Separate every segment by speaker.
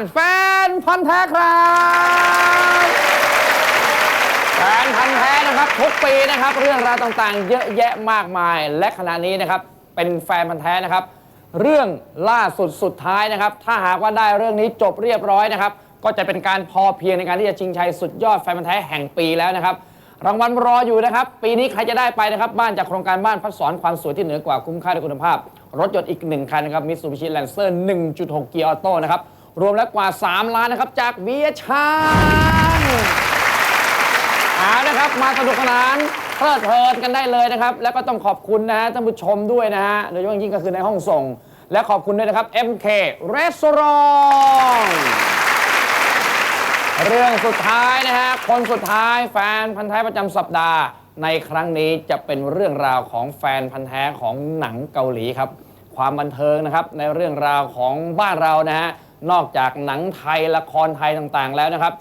Speaker 1: ายการแฟนพันธ์แท้ครับแฟนพันธ์แท้นะครับทุกปีนะครับ เรื่องราวต่างๆ เยอะแยะมากมาย และขณะนี้นะครับ เป็นแฟนพันธ์แท้นะครับ เรื่องล่าสุดสุดท้ายนะครับ ถ้าหากว่าได้เรื่องนี้จบเรียบร้อยนะครับ ก็จะเป็นการพอเพียงในการที่จะชิงชัยสุดยอดแฟนพันธ์แท้แห่งปีแล้วนะครับ รางวัลรออยู่นะครับ ปีนี้ใครจะได้ไปนะครับ บ้านจากโครงการบ้านพัฒสอนความสวยที่เหนือกว่าคุ้มค่าด้วยคุณภาพ รถยนต์อีกหนึ่งคันนะครับมิ t ูบิชิแลนเซอร์1.6 เกียร์ออโต้นะครับ รวมแล้วกว่า 3 ล้านนะครับ จากเบียชานเอานะครับ มาสนุกสนานเพลิดเพลินกันได้เลยนะครับ แล้วก็ต้องขอบคุณนะฮะท่านผู้ชมด้วยนะฮะโดยเฉพาะยิ่งก็คือในห้องส่ง และขอบคุณด้วยนะครับ MK Restaurant เรื่องสุดท้ายนะฮะ คนสุดท้ายแฟนพันธ์แท้ประจำสัปดาห์ ในครั้งนี้จะเป็นเรื่องราวของแฟนพันธ์แท้ของหนังเกาหลีครับ ความบันเทิงนะครับในเรื่องราวของบ้านเรานะฮะ นอกจากหนังไทยละครไทยต่างๆ แล้วนะครับ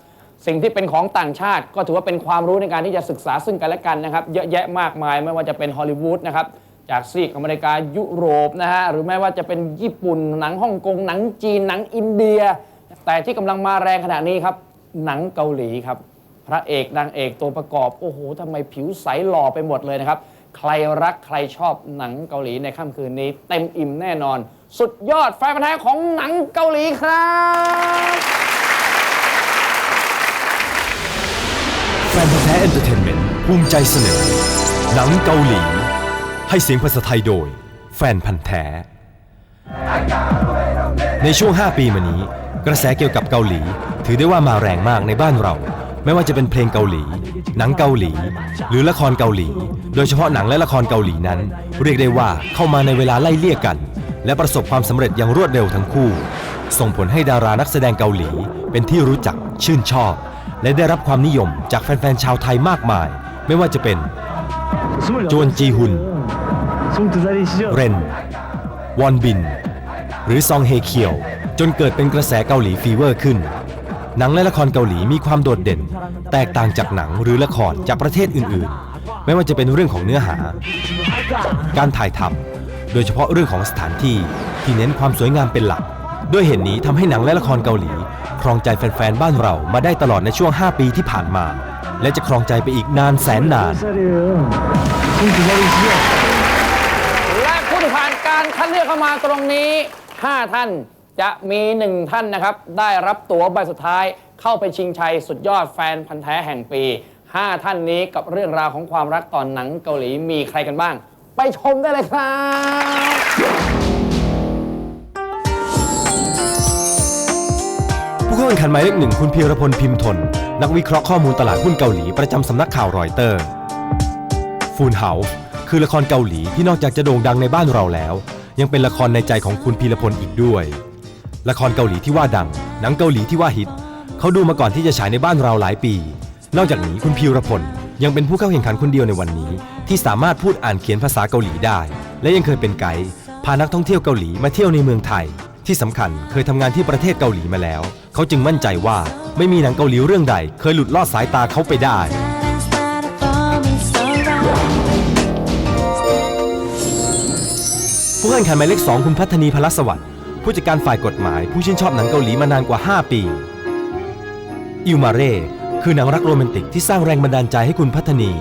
Speaker 1: สิ่งที่เป็นของต่างชาติ ก็ถือว่าเป็นความรู้ในการที่จะศึกษาซึ่งกันและกันนะครับ เยอะแยะมากมายไม่ว่าจะเป็นฮอลลีวูดนะครับจากซีกอเมริกายุโรปนะฮะหรือแม้ว่าจะเป็นญี่ปุ่นหนังฮ่องกงหนังจีนหนังอินเดีย แต่ที่กำลังมาแรงขณะนี้ครับ หนังเกาหลีครับ พระเอกนางเอกตัวประกอบ โอ้โหทำไมผิวใสหล่อไปหมดเลยนะครับ ใครรักใครชอบหนังเกาหลีในค่ำคืนนี้ เต็มอิ่มแน่นอน สุดยอดแฟนพันธ์แท้ของหนังเกาหลีครับ
Speaker 2: แฟนพันธ์แท้เอนเตอร์เทนเมนต์ภูมิใจเสนอ หนังเกาหลี ให้เสียงภาษาไทยโดย แฟนพันธ์แท้ ในช่วง 5 ปีมานี้ กระแสเกี่ยวกับเกาหลี ถือได้ว่ามาแรงมากในบ้านเรา ไม่ว่าจะเป็นเพลงเกาหลี หนังเกาหลี หรือละครเกาหลี โดยเฉพาะหนังและละครเกาหลีนั้น เรียกได้ว่าเข้ามาในเวลาไล่เลี่ยกัน และประสบความสำเร็จอย่างรวดเร็วทั้งคู่ ส่งผลให้ดารานักแสดงเกาหลี เป็นที่รู้จักชื่นชอบ และได้รับความนิยมจากแฟนๆชาวไทยมากมาย ไม่ว่าจะเป็น จวนจีฮุน เรน วอนบิน หรือซองเฮเคียว จนเกิดเป็นกระแสเกาหลีฟีเวอร์ขึ้น หนังและละครเกาหลีมีความโดดเด่น แตกต่างจากหนังหรือละครจากประเทศอื่นๆ ไม่ว่าจะเป็นเรื่องของเนื้อหา การถ่ายทำ โดยเฉพาะเรื่องของสถานที่ที่เน้นความสวยงามเป็นหลัก ด้วยเหตุนนี้ทำให้หนังและละครเกาหลี ครองใจแฟนๆ บ้านเรามาได้ตลอดในช่วง 5 ปีที่ผ่านมา และจะครองใจไปอีกนานแสนนาน
Speaker 1: และผู้ที่ผ่านการคัดเลือกเข้ามาตรงนี้ 5 ท่านจะมี1ท่านนะครับ ได้รับตั๋วใบสุดท้ายเข้าไปชิงชัยสุดยอดแฟนพันธ์แท้แห่งปี 5 ท่านนี้กับเรื่องราวของความรักตอนหนังเกาหลีมีใครกันบ้าง ไปชมได้เลยครับ
Speaker 2: ผู้เข้าแข่งขันหมายเลขหนึ่งคุณพีรพลพิมพ์ทน นักวิเคราะห์ข้อมูลตลาดหุ้นเกาหลีประจำสำนักข่าวรอยเตอร์ ฟูนเฮาคือละครเกาหลีที่นอกจากจะโด่งดังในบ้านเราแล้ว ยังเป็นละครในใจของคุณพีรพลอีกด้วย ละครเกาหลีที่ว่าดัง หนังเกาหลีที่ว่าฮิต เขาดูมาก่อนที่จะฉายในบ้านเราหลายปี นอกจากนี้คุณพีรพล ยังเป็นผู้เข้าแข่งขันคนเดียวในวันนี้ ที่สามารถพูดอ่านเขียนภาษาเกาหลีได้ และยังเคยเป็นไกด์พานักท่องเที่ยวเกาหลีมาเที่ยวในเมืองไทย ที่สำคัญเคยทำงานที่ประเทศเกาหลีมาแล้ว เขาจึงมั่นใจว่าไม่มีหนังเกาหลีเรื่องใด เคยหลุดลอดสายตาเขาไปได้ ผู้แข่งขันหมายเลข2คุณพัฒนีพลสวัสดิ์ผู้จัดการฝ่ายกฎหมาย ผู้ชื่นชอบหนังเกาหลีมานานกว่า 5 ปี อิวมาเร่ คือหนังรักโรแมนติกที่สร้างแรงบันดาลใจให้คุณพัฒนี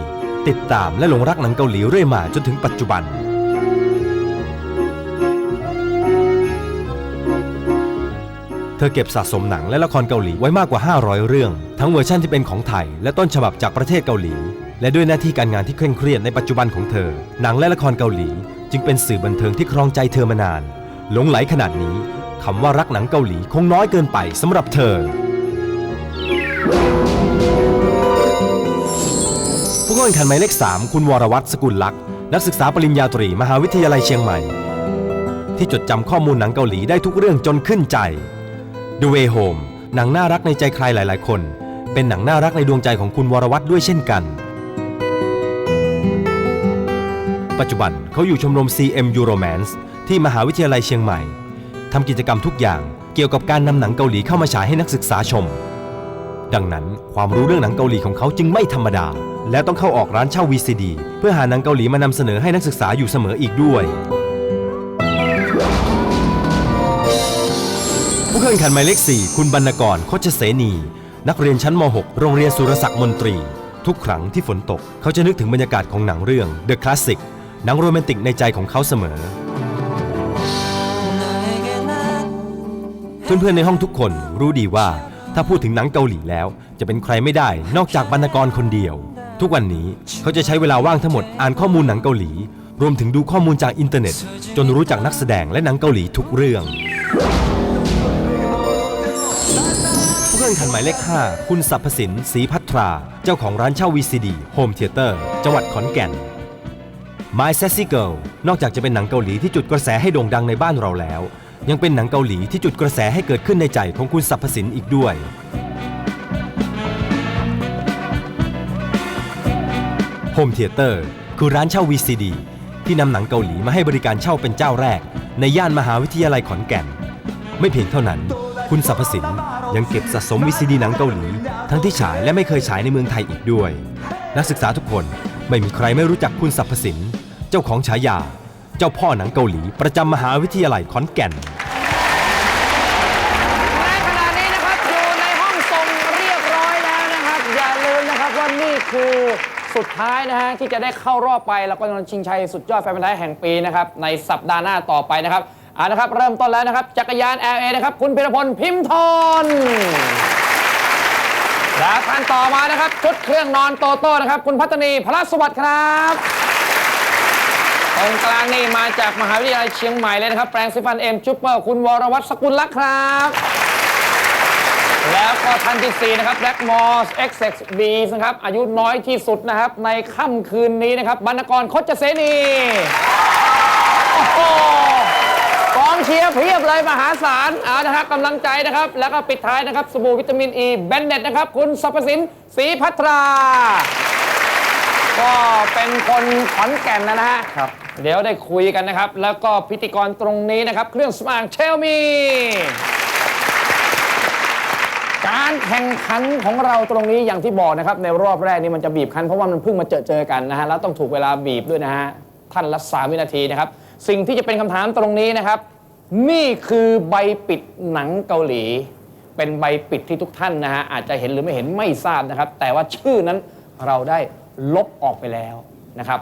Speaker 2: ติดตามและหลงรักหนังเกาหลีเรื่อยมาจนถึงปัจจุบัน เธอเก็บสะสมหนังและละครเกาหลีไว้มากกว่า 500 เรื่อง ทั้งเวอร์ชั่นที่เป็นของไทย และต้นฉบับจากประเทศเกาหลี และด้วยหน้าที่การงานที่เคร่งเครียดในปัจจุบันของเธอ หนังและละครเกาหลี จึงเป็นสื่อบันเทิงที่ครองใจเธอมานานหลงไหลขนาดนี้คำว่ารักหนังเกาหลีคงน้อยเกินไปสำหรับเธอ เข้าแข่งขันหมายเลข 3 คุณวรวัตรสกุลลักษณ์นักศึกษาปริญญาตรี มหาวิทยาลัยเชียงใหม่ ที่จดจำข้อมูลหนังเกาหลีได้ทุกเรื่องจนขึ้นใจ The Way Home หนังน่ารักในใจใครหลาย ๆ คน เป็นหนังน่ารักในดวงใจของคุณวรวัตรด้วยเช่นกัน ปัจจุบันเขาอยู่ชมรม CM Euromance ที่มหาวิทยาลัยเชียงใหม่ทำกิจกรรมทุกอย่างเกี่ยวกับการนำหนังเกาหลีเข้ามาฉายให้นักศึกษาชม ดังนั้นความรู้เรื่องหนังเกาหลีของเขาจึงไม่ธรรมดา และต้องเข้าออกร้านเช่า VCD เพื่อหาหนังเกาหลีมานำเสนอให้นักศึกษาอยู่เสมออีกด้วย ผู้เข้าแข่งขันหมายเลข 4 คุณบรรณกรโคชเสนี นักเรียนชั้นม .6 โรงเรียนสุรศักดิ์มนตรี ทุกครั้งที่ฝนตก เขาจะนึกถึงบรรยากาศของหนังเรื่อง The Classic หนังโรแมนติกในใจของเขาเสมอเพื่อนๆในห้องทุกคนรู้ดีว่า ถ้าพูดถึงหนังเกาหลีแล้ว จะเป็นใครไม่ได้นอกจากบรรณกรคนเดียว ทุกวันนี้เขาจะใช้เวลาว่างทั้งหมดอ่านข้อมูลหนังเกาหลี รวมถึงดูข้อมูลจากอินเทอร์เน็ต จนรู้จักนักแสดงและหนังเกาหลีทุกเรื่อง ผู้แข่งขันหมายเลข 5 คุณสัพพสินศรีพัทรา เจ้าของร้านเช่า VCD Home Theater จังหวัดขอนแก่น My Sassy Girl นอกจากจะเป็นหนังเกาหลีที่จุดกระแสให้โด่งดังในบ้านเราแล้ว ยังเป็นหนังเกาหลีที่จุดกระแสให้เกิดขึ้นในใจของคุณสัพพสินอีกด้วย Home Theater คือร้านเช่า VCD ที่นำหนังเกาหลีมาให้บริการเช่าเป็นเจ้าแรก ในย่านมหาวิทยาลัยขอนแก่น ไม่เพียงเท่านั้น คุณสัพพสินยังเก็บสะสม VCD หนังเกาหลี ทั้งที่ฉายและไม่เคยฉายในเมืองไทยอีกด้วย นักศึกษาทุกคนไม่มีใครไม่รู้จักคุณสัพพสินเจ้าของฉายา เจ้าพ่อหนังเกาหลี ประจำมหาวิทยาลัยขอนแก่น
Speaker 1: ในขณะนี้นะครับอยู่ในห้องส่งเรียบร้อยแล้วนะครับ อย่าลืมนะครับว่านี่คือสุดท้ายนะฮะที่จะได้เข้ารอบไปแล้วก็กำลังชิงชัยสุดยอดแฟนพันธุ์แท้แห่งปีนะครับในสัปดาห์หน้าต่อไปนะครับเอานะครับเริ่มต้นแล้วนะครับจักรยาน LA นะครับคุณพิรพลพิมพ์ทนแล้วท่านต่อมานะครับชุดเครื่องนอนโตโต้นะครับคุณพัฒนีพระสวัสดิ์ครับ ตรงกลางนี่มาจากมหาวิทยาลัยเชียงใหม่เลยนะครับ แปรงสีฟันเอ็มจุปเปอร์คุณวรวัตรสกุลลักษณ์ครับ แล้วก็ท่านที่ 4 นะครับแบล็กมอส XX B นะครับ อายุน้อยที่สุดนะครับ ในค่ำคืนนี้นะครับบรรณกรคดเสนีโอ้โหกองเชียร์เพียบเลยมหาศาลเอานะครับกำลังใจนะครับ แล้วก็ปิดท้ายนะครับ สบู่วิตามินอีแบนเน็ตนะครับ คุณสรรพสินศรีพัทรา ก็เป็นคนขอนแก่นนะฮะ
Speaker 3: ครับ
Speaker 1: เดี๋ยวได้คุยกันนะครับ แล้วก็พิธีกรตรงนี้นะครับ เครื่องสมางเชลมี การแข่งขันของเราตรงนี้อย่างที่บอกนะครับ ในรอบแรกนี่มันจะบีบคั้นเพราะว่ามันเพิ่งมาเจอเจอกันนะฮะแล้วต้องถูกเวลาบีบด้วยนะฮะท่านละสามวินาทีนะครับ สิ่งที่จะเป็นคำถามตรงนี้นะครับ นี่คือใบปิดหนังเกาหลี เป็นใบปิดที่ทุกท่านนะฮะอาจจะเห็นหรือไม่เห็นไม่ทราบนะครับ แต่ว่าชื่อนั้นเราได้ลบออกไปแล้วนะครับ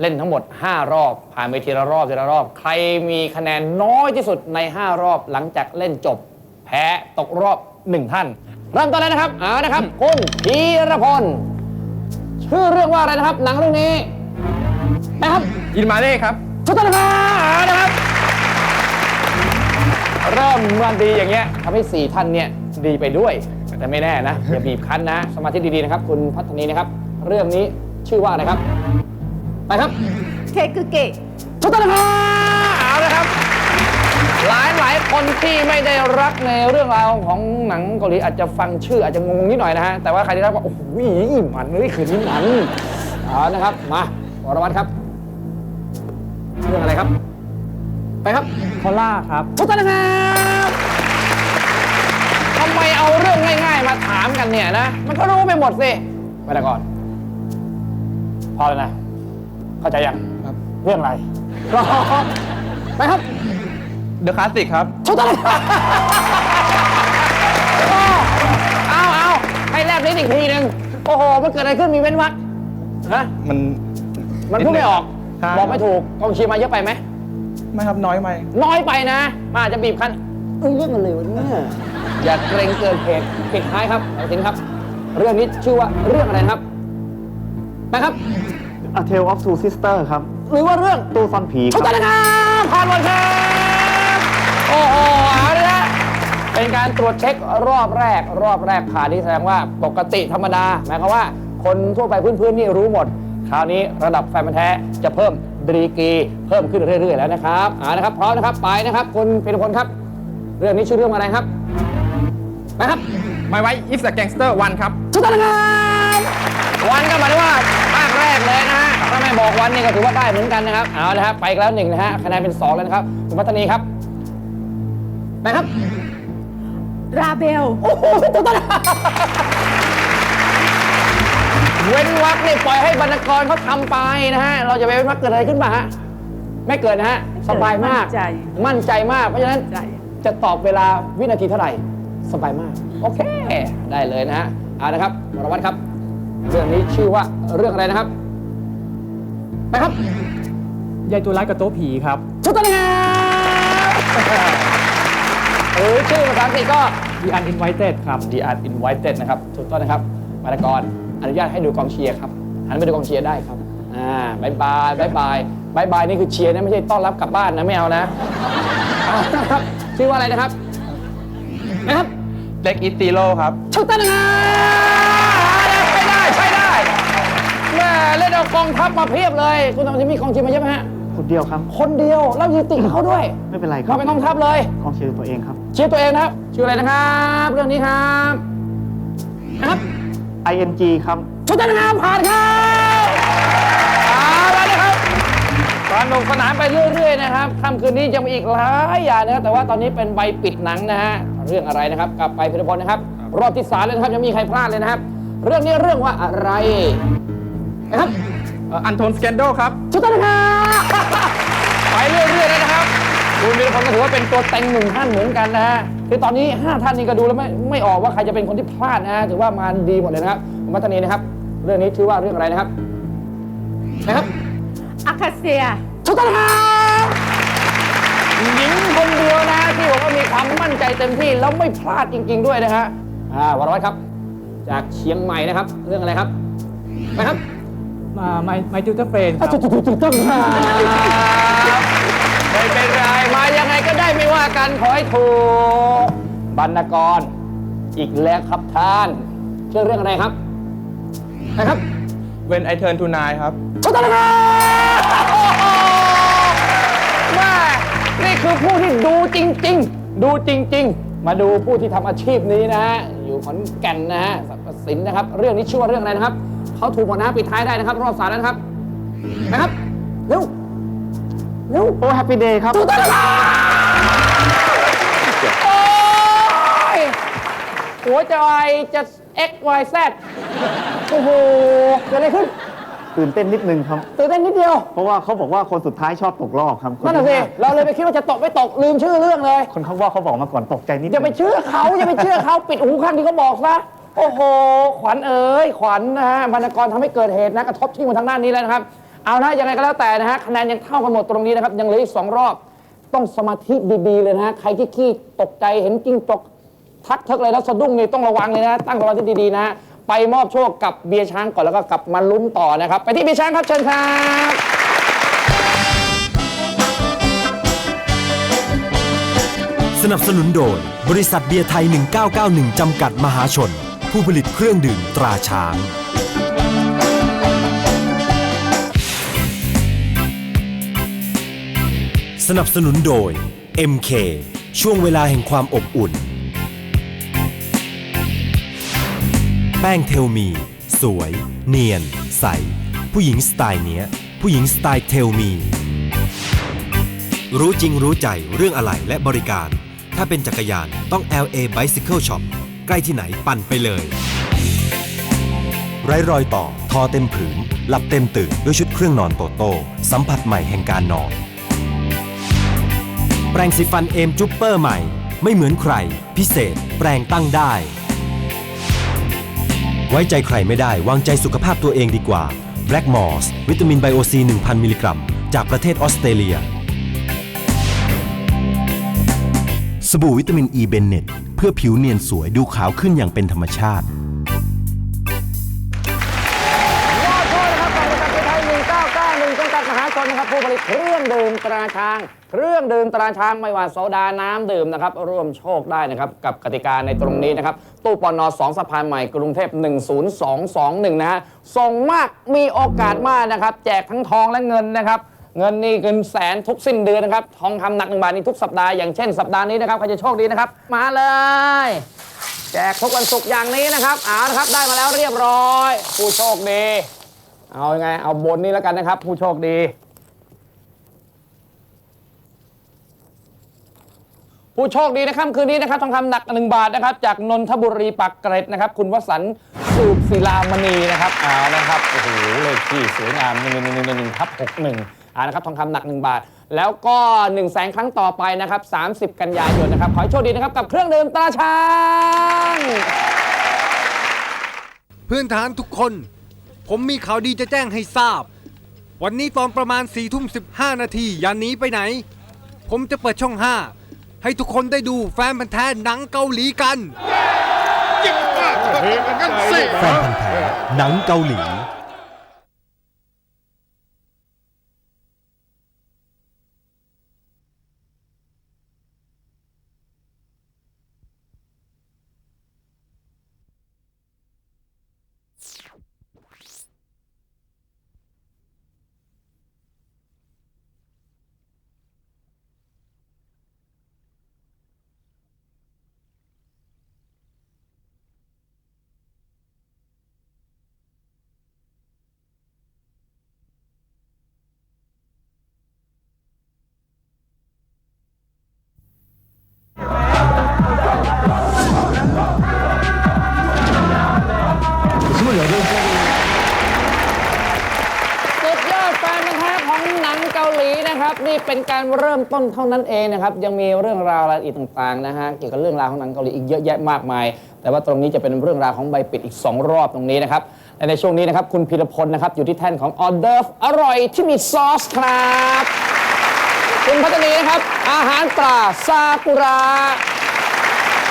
Speaker 1: เล่นทั้งหมด 5 รอบ ผ่านไปทีละรอบทีละรอบ ใครมีคะแนนน้อยที่สุดใน 5 รอบหลังจากเล่นจบ แพ้ตกรอบ 1 ท่านเริ่มต้นเลยนะครับเอานะครับคุณพีรพลชื่อเรื่องว่าอะไรนะครับ หนังเรื่องนี้นะครับ
Speaker 3: อินมาเล่ครับ
Speaker 1: ชุดต้นนะครับเอานะครับ เริ่มมันดีอย่างเงี้ยทำให้4ท่านเนี่ยดีไปด้วย แต่ไม่แน่นะอย่าบีบคั้นนะ สมาธิดีๆนะครับ คุณพัฒนีนะครับ เรื่องนี้ชื่อว่าอะไรครับ ไปครับ
Speaker 4: เคคือเกะ
Speaker 1: ทุกท่านนะครับเอาละครับ หลายหลายคนที่ไม่ได้รักในเรื่องราวของหนังเกาหลีอาจจะฟังชื่ออาจจะงงนิดหน่อยนะฮะ แต่ว่าใครที่รักว่าโอ้โหมันนี่คือนี่มันเอานะครับ มาวรวัตรครับ เรื่องอะไรครับ ไปครับ
Speaker 3: คอล่าครับ
Speaker 1: ทุกท่านนะครับทำไมเอาเรื่องง่ายๆ มาถามกันเนี่ยนะ มันก็รู้ไปหมดสิไปแต่ก่อน พอแล้วนะ เข้าใจยัง
Speaker 3: ครับ
Speaker 1: เรื่องอะไรไปครับ
Speaker 3: เดอะคลาสสิกครับ
Speaker 1: ชุดอะไรเอาเอาให้แลบลิ้นอีกทีหนึ่งโอ้โห มันเกิดอะไรขึ้นมีเว้นวรรคฮะ
Speaker 3: มัน
Speaker 1: มันพูดไม่ออก
Speaker 3: ใช่
Speaker 1: บอกไม่ถูกกองเชียร์มาเยอะไปไหม
Speaker 3: ไม่ครับน้อยไป
Speaker 1: น้อยไปนะมันอาจจะบีบคั้นเอ้ยเรื่องอะไรวะเนี่ยอย่าเกรงเกินเหตุปิดท้ายครับเอาสินครับ เรื่องนี้ชื่อว่าเรื่องอะไรนะครับ ไปครับ
Speaker 5: A Tale of Two Sisters ครับ
Speaker 1: หรือว่าเรื่อง
Speaker 5: ตู้ซ่อนผีค
Speaker 1: ชุด
Speaker 5: รับ
Speaker 1: ตะนะครับผ่านหมดครับโอ้โหเอาเลยนะเป็นการตรวจเช็ครอบแรก รอบแรกผ่านที่แสดงว่าปกติธรรมดาหมายความว่า คนทั่วไปพื้นๆนี่รู้หมด คราวนี้ระดับแฟนพันธุ์แท้จะเพิ่มดีกรีเพิ่มขึ้นเรื่อยๆแล้วนะครับเอานะครับพร้อมนะครับไปนะครับคุณเป็นคนครับ เรื่องนี้ชื่อเรื่องอะไรครับไปครับ
Speaker 3: ไม่ไว้อิฟส์แกงสเตอร์วันครับ
Speaker 1: ชุดตะนะครับวันก็หมายถึงว่าภาค แรกเลยนะฮะถ้าไม่บอกวันนี่ก็ถือว่าได้เหมือนกันนะครับ เอาละครับไปอีกแล้วหนึ่งนะฮะคะแนนเป็นสองแล้วนะครับคุณพัฒนีครับไปครับ
Speaker 4: ราเบล
Speaker 1: โอ้โหถูกต้องนะเว้นวักนี่ปล่อยให้บรรณกรเขาทำไปนะฮะ เราจะไปเว้นวักเกิดอะไรขึ้นมาฮะ ไม่เกิดนะฮะ สบายมาก
Speaker 4: มั่นใจ
Speaker 1: มั่นใจมาก เพราะฉะนั้น
Speaker 4: ใจ
Speaker 1: จะตอบเวลาวินาทีเท่าไหร่ สบายมาก โอเค ได้เลยนะฮะ เอาละครับวรวัตรครับ เรื่องนี้ชื่อว่าเรื่องอะไรนะครับไปครับ
Speaker 3: ยายตัวร้ายกับโต๊ะผีครับ
Speaker 1: ชุดต้นงามหรือชื่อภาษาอังกฤษก็
Speaker 3: The Uninvited ครับ
Speaker 1: The Art Invited นะครับถูกต้องนะครับ มารกรอนุญาตให้ดูกองเชียร์ครับหันไปดูกองเชียร์ได้ครับ อ่าบายบายบายบายบายบายนี่คือเชียร์นะไม่ใช่ต้อนรับกลับบ้านนะไม่เอานะเอานะครับชื่อว่าอะไรนะครับนะครับ
Speaker 3: เล็กอิติโลครับ
Speaker 1: ถูกต้องนะครับ เล่นเอากองทัพมาเพียบเลย คุณตอนนี้มีกองเชียร์มาเยอะไหมฮะ
Speaker 5: คนเดียวครับ
Speaker 1: คนเดียวแล้วยืนติดกับเขาด้วย
Speaker 5: ไม่เป็นไรครั
Speaker 1: มา
Speaker 5: บ
Speaker 1: เป็นกองทัพเลย
Speaker 5: กองเชียร์ตัวเองครับ
Speaker 1: เชียร์ตัวเองนะครับชื่ออะไรนะครับ เรื่องนี้ครับนะครับ
Speaker 5: ING ครับ
Speaker 1: ชุดแต่งงานผ่านครับเอาละนะครับสนุกสนานไปเรื่อยๆนะครับค่ำคืนนี้ยังมีอีกหลายอย่างนะครับ แต่ว่าตอนนี้เป็นใบปิดหนังนะฮะ เรื่องอะไรนะครับ กลับไปพิรพลนะครับ รอบที่สามเลยนะครับยังไม่มีใครพลาดเลยนะครับ เรื่องนี้เรื่องว่าอะไร นะครับ
Speaker 3: อันโทนสแกนโดครับ
Speaker 1: ชุดแต่งงานไปเรื่อยๆเลยนะครับคุณพิรพลก็ถือว่าเป็นตัวเต็งหนึ่งท่านเหมือนกันนะฮะคือตอนนี้ 5 ท่านนี้ก็ดูแล้วไม่ไม่ออกว่าใครจะเป็นคนที่พลาดนะฮะถือว่ามาดีหมดเลยนะครับคุณมัตตานีนะครับ เรื่องนี้ชื่อว่าเรื่องอะไรนะครับนะครับ
Speaker 4: อาคาเซีย
Speaker 1: ชุดทหารหญิงคนเดียวนะที่บอกว่ามีความมั่นใจเต็มที่แล้วไม่พลาดจริง ๆ ด้วยนะฮะอ่าวรวัตรครับ จากเชียงใหม่นะครับ เรื่องอะไรครับนะครับ
Speaker 3: มา ไมไมติวเตอร์เฟรนค
Speaker 1: อะ
Speaker 3: รับ
Speaker 1: ถูกถูกถูกต้องครับไม่เป็นไร มายังไงก็ได้ไม่ว่ากัน ขอให้ถูกบรรณกร อีกแล้วครับท่านชื่อเรื่องอะไรครับนะครับ
Speaker 3: When I Turn to Nine ครับ
Speaker 1: ชุดทหารโอ้โหแม่นี่คือผู้ที่ดูจริง ๆ ดูจริง ๆ มาดูผู้ที่ทำอาชีพนี้นะฮะอยู่ขอนแก่นนะฮะสรรพสินนะครับ เรื่องนี้ชื่อว่าเรื่องอะไรนะครับ เขาถูกหมดนะปิดท้ายได้นะครับ รอบสามแล้วนะครับนะครับเร็วเร็ว
Speaker 5: โอ้แฮปปี้เดย์ครับ
Speaker 1: ถูกต้องนะครับโอ้ยหัวใจจะ x y z โอ้โหเกิดอะไรขึ้น
Speaker 5: ตื่นเต้นนิดนึงครับ
Speaker 1: ตื่นเต้นนิดเดียว
Speaker 5: เพราะว่าเขาบอกว่าคนสุดท้ายชอบตกรอบครับค
Speaker 1: นั่นน่ะ
Speaker 5: ที่
Speaker 1: สิ
Speaker 5: ห้า
Speaker 1: เราเลยไปคิดว่าจะตกไม่ตกลืมชื่อเรื่องเลย
Speaker 5: คนเขาว่าเขาบอกมาก่อนตกใจนิด
Speaker 1: อย่าไปเชื่อเขาอย่าไปเชื่อเขาปิดหูข้างที่เขาบอกซะ โอ้โห ขวัญเอ๋ยขวัญนะฮะบรรกรทำให้เกิดเหตุนะกระทบที่มาทางด้านนี้แล้วนะครับ เอานะยังไงก็แล้วแต่นะฮะคะแนนยังเท่ากันหมดตรงนี้นะครับ ยังเหลืออีกสองรอบ ต้องสมาธิดีๆเลยนะฮะใครที่ขี้ตกใจเห็นกิ้งจกทักเทิกเลยแล้วสะดุ้งนี่ต้องระวังเลยนะ ตั้งสมาธิดีๆนะไปมอบโชคกับเบียร์ช้างก่อนแล้วก็กลับมาลุ้นต่อนะครับ ไปที่เบียร์ช้างครับเชิญครับ
Speaker 2: สนับสนุนโดย บริษัทเบียร์ไทย 1991 จำกัดมหาชน ผู้ผลิตเครื่องดื่มตราช้าง สนับสนุนโดย MK ช่วงเวลาแห่งความอบอุ่น แป้งเทลมี สวย เนียน ใส ผู้หญิงสไตล์เนี้ย ผู้หญิงสไตล์เทลมี รู้จริงรู้ใจเรื่องอะไหล่และบริการ ถ้าเป็นจักรยานต้อง LA Bicycle Shop ใกล้ที่ไหนปั่นไปเลย ไร้รอยต่อ ทอเต็มผืน หลับเต็มตื่นด้วยชุดเครื่องนอนโตโต้สัมผัสใหม่แห่งการนอน แปรงสีฟันเอมจุปเปอร์ใหม่ ไม่เหมือนใคร พิเศษ แปรงตั้งได้ ไว้ใจใครไม่ได้วางใจสุขภาพตัวเองดีกว่า Black Moss วิตามินไบโอซี 1,000 มิลลิกรัม จากประเทศออสเตรเลีย สบู่วิตามินอีเบนเน็ต เพื่อผิวเนียนสวยดูขาวขึ้นอย่างเป็นธรรมชาติ
Speaker 1: ยอดโทษนะครับบริษัทไทย1991จำกัดมหาชนนะครับผู้ผลิตเครื่องดื่มตราช้าง เครื่องดื่มตราช้างไม่ว่าโซดาน้ำดื่มนะครับร่วมโชคได้นะครับกับกติกาในตรงนี้นะครับตู้ปอนอ2สะพานใหม่กรุงเทพ10221นะฮะส่งมากมีโอกาสมากนะครับแจกทั้งทองและเงินนะครับ เงินนี่เงินแสนทุกสิ้นเดือนนะครับ ทองคำหนักหนึ่งบาทนี่ทุกสัปดาห์ อย่างเช่นสัปดาห์นี้นะครับ ใครจะโชคดีนะครับ มาเลย แจกทุกวันศุกร์อย่างนี้นะครับ เอาละครับ ได้มาแล้วเรียบร้อย ผู้โชคดี เอายังไง เอาบนนี้แล้วกันนะครับ ผู้โชคดี ผู้โชคดีในค่ำคืนนี้นะครับ ทองคำหนักหนึ่งบาทนะครับ จากนนทบุรีปักเกร็ดนะครับ คุณวสันต์สูบศิลามณีนะครับ เอานะครับ โอ้โห เลขที่สวยงามหนึ่งหนึ่งหนึ่งหนึ่งทับหกหนึ่ง อ่านะครับทองคำหนักหนึ่งบาท แล้วก็1นึ่งแสนครั้งต่อไปนะครับ30 กันยายนนะครับขอให้โชคดีนะครับกับเครื่องดื่มตราช้าง
Speaker 6: เพื่อนทหารทุกคน ผมมีข่าวดีจะแจ้งให้ทราบ วันนี้ตอนประมาณ4ี่ทุ่มสินาทีอย่าหนีไปไหน ผมจะเปิดช่อง 5 ให้ทุกคนได้ดูแฟนพันธ์แท้หนังเกาหลีกัน
Speaker 2: แฟนพันธ์แท้หนังเกาหลี
Speaker 1: นี่เป็นการเริ่มต้นเท่านั้นเองนะครับ ยังมีเรื่องราวรายละเอียดต่างๆนะฮะ เกี่ยวกับเรื่องราวของหนังเกาหลีอีกเยอะแยะมากมาย แต่ว่าตรงนี้จะเป็นเรื่องราวของใบปิดอีก 2 รอบตรงนี้นะครับ และในช่วงนี้นะครับ คุณพีรพลนะครับ อยู่ที่แท่นของออเดิร์ฟอร่อยที่มีซอสครับ คุณพัฒนีนะครับ อาหารตราซากุระ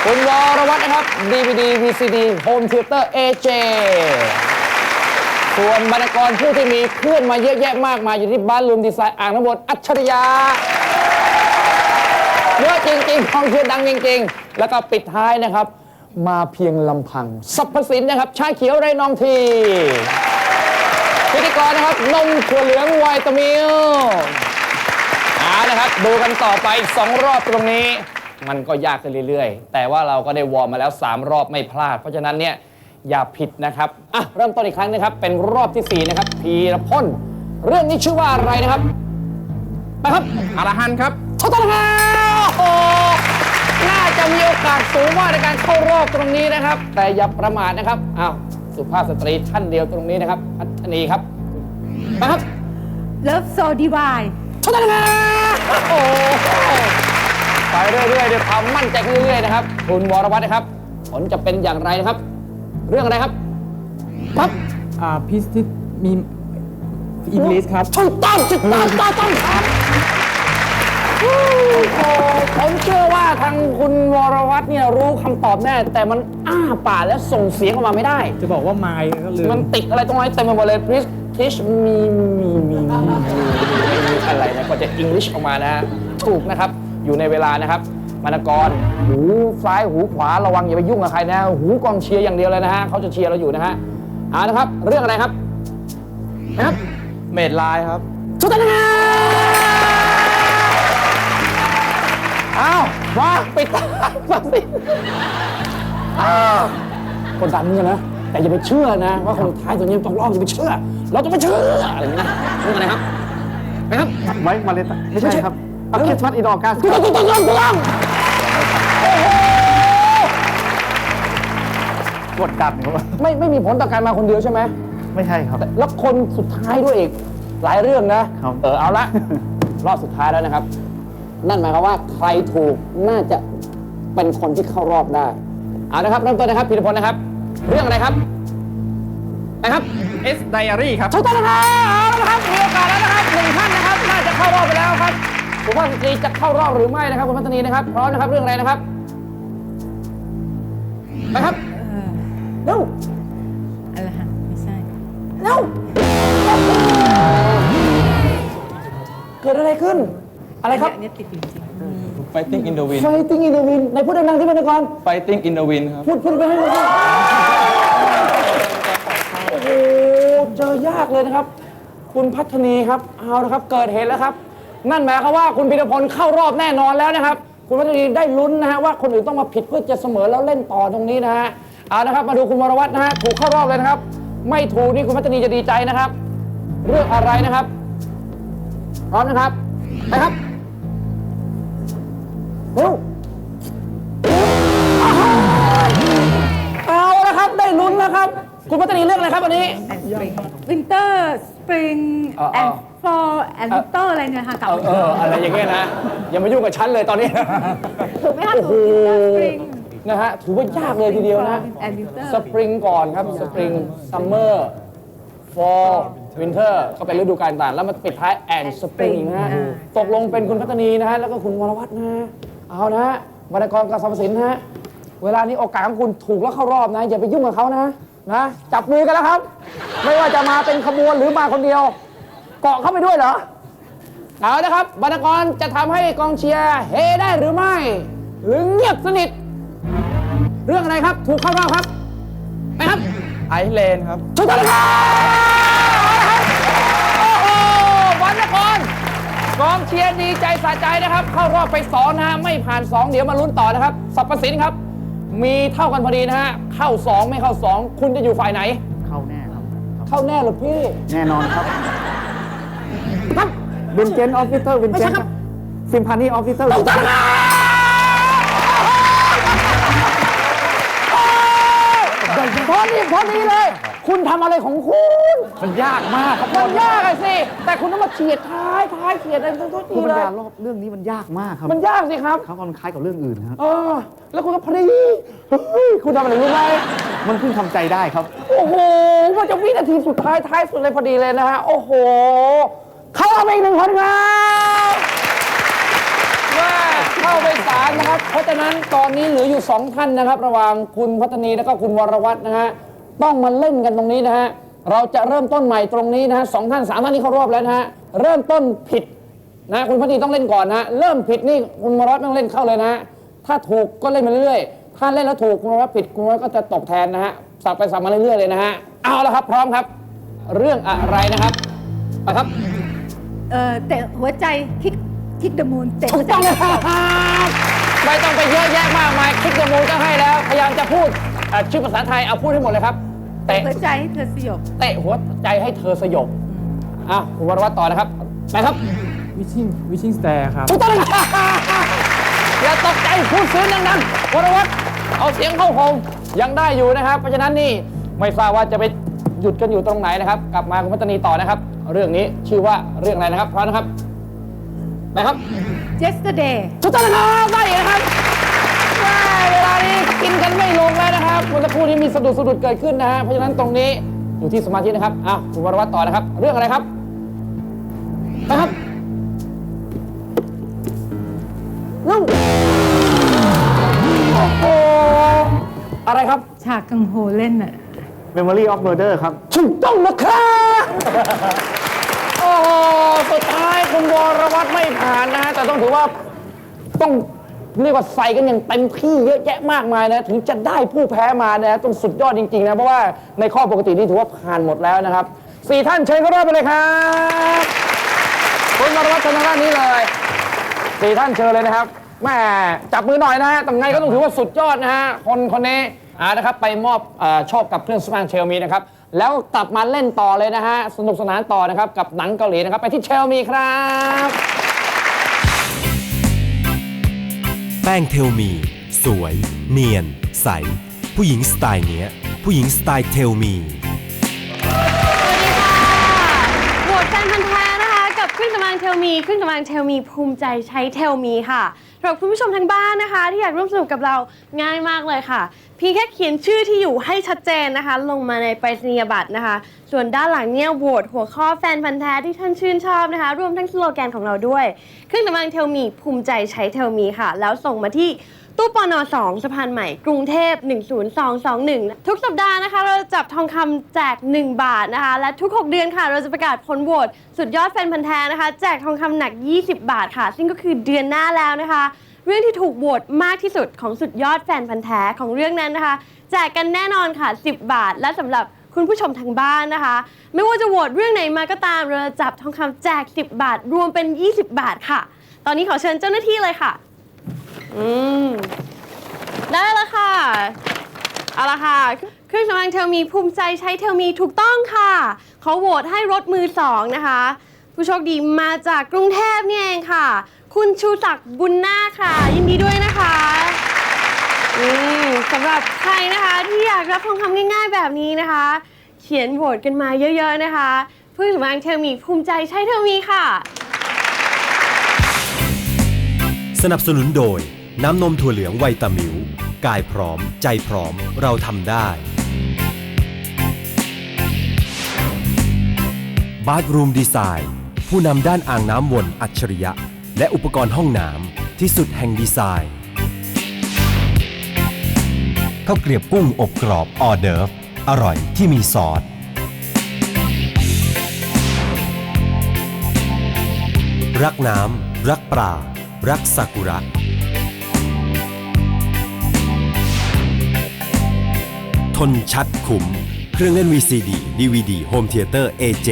Speaker 1: คุณวรวัฒน์นะครับ DVD VCD Home Theater AJ ส่วนบรรณกรผู้ที่มีเพื่อนมาเยอะแยะมากมายอยู่ที่บ้านลูมดีไซน์อ่างน้ำมนต์อัจฉริยะเยอะจริงๆของเชียร์ดังจริงๆ แล้วก็ปิดท้ายนะครับ มาเพียงลำพังสรรพสินนะครับชาเขียวไรนองทีพิธีกรนะครับนมถั่วเหลืองไวตามิลเอานะครับ ดูกันต่อไปอีกสองรอบตรงนี้ มันก็ยากขึ้นเรื่อยๆ แต่ว่าเราก็ได้วอร์มมาแล้ว 3 รอบไม่พลาด เพราะฉะนั้นเนี่ย อย่าผิดนะครับ อะ เริ่มต้นอีกครั้งนะครับ เป็นรอบทีสี่4 นะครับพีรพ่นเรื่องนี้ชื่อว่าอะไรนะครับ ไปครับ
Speaker 3: อรหันต์ครับ
Speaker 1: ขอต้อนรับโอ้โหน่าจะมีโอกาสสูงมากในการเข้ารอบตรงนี้นะครับ แต่อย่าประมาทนะครับอ้าวสุภาพสตรีท่านเดียวตรงนี้นะครับพัฒนีครับไปครับ
Speaker 4: Love So Divine
Speaker 1: ขอต้อนรับโอ้โหไปเรื่อยๆด้วยความมั่นใจขึ้นเรื่อยๆนะครับ คุณวรวัฒน์นะครับ ผลจะเป็นอย่างไรนะครับ เรื่องอะไรครับครับ
Speaker 3: อ่าพิสที่มีอังกฤษครับ
Speaker 1: ถูกต้องถูกต้องถูกต้องต้องครับโอ้โหผมเชื่อว่าทางคุณวรวัตรเนี่ยรู้คำตอบแน่ แต่มันอ้าปากและส่งเสียงออกมาไม่ได้
Speaker 3: จะบอกว่าไม้ก็ลืม
Speaker 1: มันติดอะไรตรงไหนเต็มไปหมดเลยพริชพิชมีมีมีมีมีอะไรนะกว่าจะอังกฤษออกมานะฮะถูกนะครับอยู่ในเวลานะครับ มานกร หูซ้ายหูขวาระวังอย่าไปยุ่งกับใครนะหูกองเชียร์อย่างเดียวเลยนะฮะเขาจะเชียร์เราอยู่นะฮะเอานะครับ เรื่องอะไรครับนะครับ
Speaker 3: เมดไลน์ครับ
Speaker 1: ทุกท่านนะอ้าวมาปิดตาฟังสิอ้าวกดดันเหมือนกันนะแต่อย่าไปเชื่อนะ ว่าคนท้ายตัวนี้ต้องรอบอย่าไปเชื่อ เราจะไม่เชื่ออะไรอย่างนี้นะเรื่องอะไรครับไปครับ
Speaker 5: ไว้มาเลยตไม่ใช่ครับเอาคริสต์มาสอินดอร์การ์
Speaker 1: ถูกต้องถูกต้องถูกต้อง
Speaker 5: กดดันครับ
Speaker 1: ไม่ไม่มีผลต่อการมาคนเดียวใช่ไหม
Speaker 5: ไม่ใช่ครับ
Speaker 1: แต่แล้วคนสุดท้ายด้วยอีกหลายเรื่องนะ
Speaker 5: ครับ
Speaker 1: เออเอาละ รอบสุดท้ายแล้วนะครับ นั่นหมายความว่าใครถูกน่าจะเป็นคนที่เข้ารอบได้เอานะครับเริ่มต้นนะครับพีรพลนะครับ เรื่องอะไรครับนะครับ
Speaker 3: S Diary ครับ
Speaker 1: ถูกต้องนะครับเอาละครับมีโอกาสแล้วนะครับหนึ่งท่านนะครับน่าจะเข้ารอบไปแล้วครับสุภาพสตรีจะเข้ารอบหรือไม่นะครับคุณพัฒนีนะครับพร้อมนะครับเรื่องอะไรนะครับไปครับ เร็ว
Speaker 4: อะไรฮะไม่ใช่
Speaker 1: เร็วเกิดอะไรขึ้น อะไรครับ
Speaker 4: อันนี้ติดจริง
Speaker 3: Fighting in the Wind
Speaker 1: Fighting in the Wind ในพูดดังๆที่เป็นกร
Speaker 3: Fighting in the Wind ครับ
Speaker 1: พูดพูดไปให้หมดสิโอ้โหเจอยากเลยนะครับ คุณพัฒนีครับ เอาละครับ เกิดเหตุแล้วครับ นั่นหมายความว่าคุณพีรพลเข้ารอบแน่นอนแล้วนะครับ คุณพัฒนีได้ลุ้นนะฮะว่าคนอื่นต้องมาผิดเพื่อจะเสมอแล้วเล่นต่อตรงนี้นะฮะ เอานะครับมาดูคุณวรวัตรนะฮะถูกเข้ารอบเลยนะครับ ไม่ถูกนี่คุณพัฒนีจะดีใจนะครับ เรื่องอะไรนะครับ พร้อมนะครับไปครับเร็วเอาละครับได้ลุ้นแล้วครับ คุณพัฒนีเรื่องอะไรครับวันนี้
Speaker 4: วินเตอร์สปริง
Speaker 1: เออเออ
Speaker 4: แอนด์ฟอร์แอนด์วินเตอร์อะไรเนี่ยค่ะกลับ
Speaker 1: เออเอออะไรอย่างเงี้ยนะอย่ามายุ่งกับฉันเลยตอนนี้
Speaker 4: ถูกไหมคะ
Speaker 1: โอ้โห
Speaker 4: ถูกวินเตอร์สปริง
Speaker 1: นะฮะถือว่ายากเลยทีเดียวนะ
Speaker 4: แอนด์วินเตอร์
Speaker 1: สปริงก่อนครับ สปริง ซัมเมอร์ ฟอร์วินเทอร์ก็เป็นฤดูกาลต่างแล้วมาปิดท้ายแอนสปริงนะฮะตกลงเป็นคุณพัฒนีนะฮะ แล้วก็คุณวรวัฒน์นะฮะ เอานะฮะวรรณกรกับสรรพสินนะฮะ เวลานี้โอกาสของคุณถูกแล้วเข้ารอบนะ อย่าไปยุ่งกับเขานะนะ จับมือกันแล้วครับ ไม่ว่าจะมาเป็นขบวนหรือมาคนเดียว เกาะเข้าไปด้วยเหรอเอาละครับบรรณกรจะทำให้กองเชียร์เฮได้หรือไม่ หรือเงียบสนิท เรื่องอะไรครับ ถูกเข้ารอบครับ ไปครับ
Speaker 3: ไอซ์เลนครับ
Speaker 1: ถูกต้องครับโอ้โหบรรณกรกองเชียร์ดีใจสะใจนะครับ เข้ารอบไปสองนะฮะไม่ผ่าน2เดี๋ยวมาลุ้นต่อนะครับสัปสินครับ มีเท่ากันพอดีนะฮะเข้า2ไม่เข้า2คุณจะอยู่ฝ่ายไหน
Speaker 5: เข้าแน่ครับ
Speaker 1: เข้าแน่หรือพี่
Speaker 5: แน่นอนครับ
Speaker 1: ครับ
Speaker 5: วินเจนออฟฟิเซอร์วิน
Speaker 1: ไม่
Speaker 5: เจ
Speaker 1: ใช่
Speaker 5: น
Speaker 1: ครับ
Speaker 5: ซิมพานีออฟฟิเซอร์
Speaker 1: ถูกต้องครับ พอดีพอดีเลย คุณทำอะไรของคุณ
Speaker 5: มันยากมากครับ
Speaker 1: มันยากอะสิ แต่คุณต้องมาเฉียดท้ายท้ายเฉียดอะไรทุก
Speaker 5: คื
Speaker 1: ที
Speaker 5: อมัน
Speaker 1: เลย
Speaker 5: ยากรอบเรื่องนี้มันยากมากครับ
Speaker 1: มันยากสิครับ
Speaker 5: ครับมันคล้ายกับเรื่องอื่นครับ
Speaker 1: เออ แล้วคุณก็พอดีเฮ้ยคุณทำอะไรรู้ไหม
Speaker 5: มันเพิ่งทำใจได้ครับ
Speaker 1: โอ้โหมันจะวินาทีสุดท้ายท้ายสุดเลยพอดีเลยนะฮะ โอ้โห เข้ามาอีกหนึ่งคนครับว่าเข้าไปสามนะครับ เพราะฉะนั้นตอนนี้เหลืออยู่สองท่านนะครับ ระหว่างคุณพัฒนีและก็คุณวรวัฒน์นะฮะต้องมาเล่นกันตรงนี้นะฮะเราจะเริ่มต้นใหม่ตรงนี้นะฮะสองท่านสามท่านนี้เข้ารอบแล้วนะฮะเริ่มต้นผิดนะคุณพัฒนีต้องเล่นก่อนนะฮะเริ่มผิดนี่คุณวรวัฒน์ไม่ต้องเล่นเข้าเลยนะฮะถ้าถูกก็เล่นมาเรื่อยๆถ้าเล่นแล้วถูกคุณวรวัฒน์ผิดคุณวรวัฒน์ก็จะตกแทนนะฮะสับไปสับมาเรื่อยๆเลยนะฮะเอาละครับพร้อมครับ เรื่องอะไรนะครับไปครับ
Speaker 4: เอ่อเตะหัวใจคิกคิกเดอะมูนเตะ
Speaker 1: ถู
Speaker 4: หั
Speaker 1: ก
Speaker 4: วใจ
Speaker 1: ต้องนะครับ ไม่ต้องไปเยอะแยะมากมายคลิกเดอะมูลก็ให้แล้ว พยายามจะพูดเอ่อชื่อภาษาไทยเอาพูดให้หมดเลยครับเตะ
Speaker 4: หัวใจให้เธอสยบ
Speaker 1: เตะหัวใจให้เธอสยบอะคุณวรวัตต่อนะครับไปครับ
Speaker 3: วิชิงวิชิงสเตร์ครับ
Speaker 1: ถูกต้องนะครับอย่าตกใจพูดซื้อดังๆวรวัตเอาเสียงเข้าโฮงยังได้อยู่นะครับ เพราะฉะนั้นนี่ไม่ทราบว่าจะไปหยุดกันอยู่ตรงไหนนะครับ กลับมาคุณพัฒนีต่อนะครับ เรื่องนี้ชื่อว่าเรื่องอะไรนะครับพร้อมนะครับ ไปครับ
Speaker 4: yesterday
Speaker 1: ทุกท่านนะครับได้อีกนะครับแม่เวลานี้กินกันไม่ลงแล้วนะครับเมื่อสักครู่นี้มีสะดุดสะดุดเกิดขึ้นนะฮะเพราะฉะนั้นตรงนี้อยู่ที่สมาธินะครับอ้าวคุณวรวัตต่อนะครับ เรื่องอะไรครับไปครับเรื่องโอ้โหอะไรครับ
Speaker 4: ฉากกังโฮเล่นน่ะ
Speaker 5: Memory of Murder ครับ
Speaker 1: ถูกต้องนะครับโอ้โห สุดท้ายคุณวรวัตไม่ผ่านนะฮะแต่ต้องถือว่าต้องเรียกว่าใส่กันอย่างเต็มที่เยอะแยะมากมายนะถึงจะได้ผู้แพ้มานะต้องสุดยอดจริงๆนะเพราะว่าในข้อปกตินี่ถือว่าผ่านหมดแล้วนะครับสี่ท่านเชิญเข้ารอบไปเลยครับคุณมารวัตทางด้านนี้เลยสี่ท่านเชิญเลยนะครับแม่จับมือหน่อยนะฮะแต่ไงก็ต้องถือว่าสุดยอดนะฮะคนคนนี้อ่านะครับไปมอบเออโชคกับเครื่องสมางเชลมีนะครับ แล้วกลับมาเล่นต่อเลยนะฮะ สนุกสนานต่อนะครับ กับหนังเกาหลีนะครับ ไปที่เชลมีครับ
Speaker 2: แป้งเทลมี สวย เนียน ใส ผู้หญิงสไตล์เนี้ย ผู้หญิงสไตล์เทลมี
Speaker 7: สวัสดีค่ะโหวตแฟนพันธ์แท้นะคะ กับเครื่องสำอางเทลมีเครื่องสำอางเทลมีภูมิใจใช้เทลมีค่ะสำหรับคุณผู้ชมทางบ้านนะคะ ที่อยากร่วมสนุกกับเราง่ายมากเลยค่ะ เพียงแค่เขียนชื่อที่อยู่ให้ชัดเจนนะคะ ลงมาในไปรษณียบัตรนะคะ ส่วนด้านหลังเนี่ยโหวตหัวข้อแฟนพันธ์แท้ที่ท่านชื่นชอบนะคะ รวมทั้งสโลแกนของเราด้วย เครื่องสำอางเทลมีภูมิใจใช้เทลมีค่ะ แล้วส่งมาที่ตู้ปอนอ2สะพานใหม่กรุงเทพ 10221 ทุกสัปดาห์นะคะ เราจะจับทองคำแจก 1 บาทนะคะ และทุก 6 เดือนค่ะ เราจะประกาศผลโหวตสุดยอดแฟนพันธ์แท้นะคะ แจกทองคำหนัก 20 บาทค่ะ ซึ่งก็คือเดือนหน้าแล้วนะคะ เรื่องที่ถูกโหวตมากที่สุดของสุดยอดแฟนพันธ์แท้ของเรื่องนั้นนะคะ แจกกันแน่นอนค่ะ 10 บาท และสำหรับคุณผู้ชมทางบ้านนะคะ ไม่ว่าจะโหวตเรื่องไหนมาก็ตามเราจะจับทองคำแจก 10 บาท รวมเป็น 20 บาทค่ะ ตอนนี้ขอเชิญเจ้าหน้าที่เลยค่ะ อืม ได้แล้วค่ะ เอาละค่ะ เครื่องสำอางเทลมีภูมิใจใช้เทลมีถูกต้องค่ะเขาโหวตให้รถมือสองนะคะ ผู้โชคดีมาจากกรุงเทพนี่เองค่ะ คุณชูศักดิ์บุญนาคค่ะ ยินดีด้วยนะคะอืมสำหรับใครนะคะที่อยากรับทองคำง่าย ๆ แบบนี้นะคะ เขียนโหวตกันมาเยอะ ๆ นะคะเครื่อสำอางเทลมีภูมิใจใช้เทลมีค่ะ
Speaker 2: สนับสนุนโดย น้ำนมถั่วเหลืองไวตามิว กายพร้อม ใจพร้อมเราทำได้ บาร์ r รูมดีไซน์ผู้นำด้านอ่างน้ำวนอัจฉริยะ และอุปกรณ์ห้องน้ำที่สุดแห่งดีไซน์ข้าวเกรียบกุ้งอบกรอบออเดิร์ฟอร่อยที่มีซอสรักน้ำ รักปลารักซากุระทนชัดขุม เครื่องเล่น VCD DVD Home Theater AJ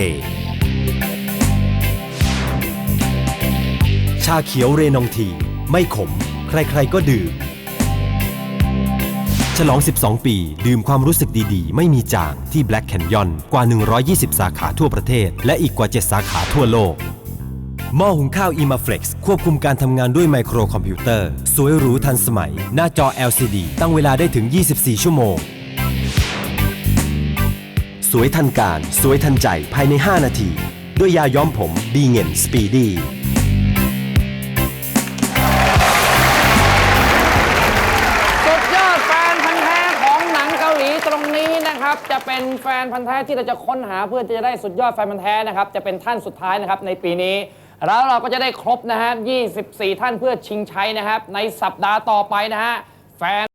Speaker 2: ชาเขียวเรนองที ไม่ขม ใครๆก็ดื่ม ฉลอง 12 ปี ดื่มความรู้สึกดีๆ ไม่มีจางที่ Black Canyon กว่า 120 สาขาทั่วประเทศ และอีกกว่า 7 สาขาทั่วโลก หม้อหุงข้าว IMAFLEX ควบคุมการทำงานด้วยไมโครคอมพิวเตอร์ สวยหรูทันสมัย หน้าจอ LCD ตั้งเวลาได้ถึง 24 ชั่วโมง สวยทันการ สวยทันใจภายใน 5 นาที ด้วยยาย้อมผมดีเงินสปีดี
Speaker 1: จะเป็นแฟนพันธ์แท้ที่เราจะค้นหาเพื่อจะได้สุดยอดแฟนพันธ์แท้นะครับจะเป็นท่านสุดท้ายนะครับในปีนี้ แล้วเราก็จะได้ครบนะฮะ 24 ท่านเพื่อชิงชัยนะครับในสัปดาห์ต่อไปนะฮะแฟน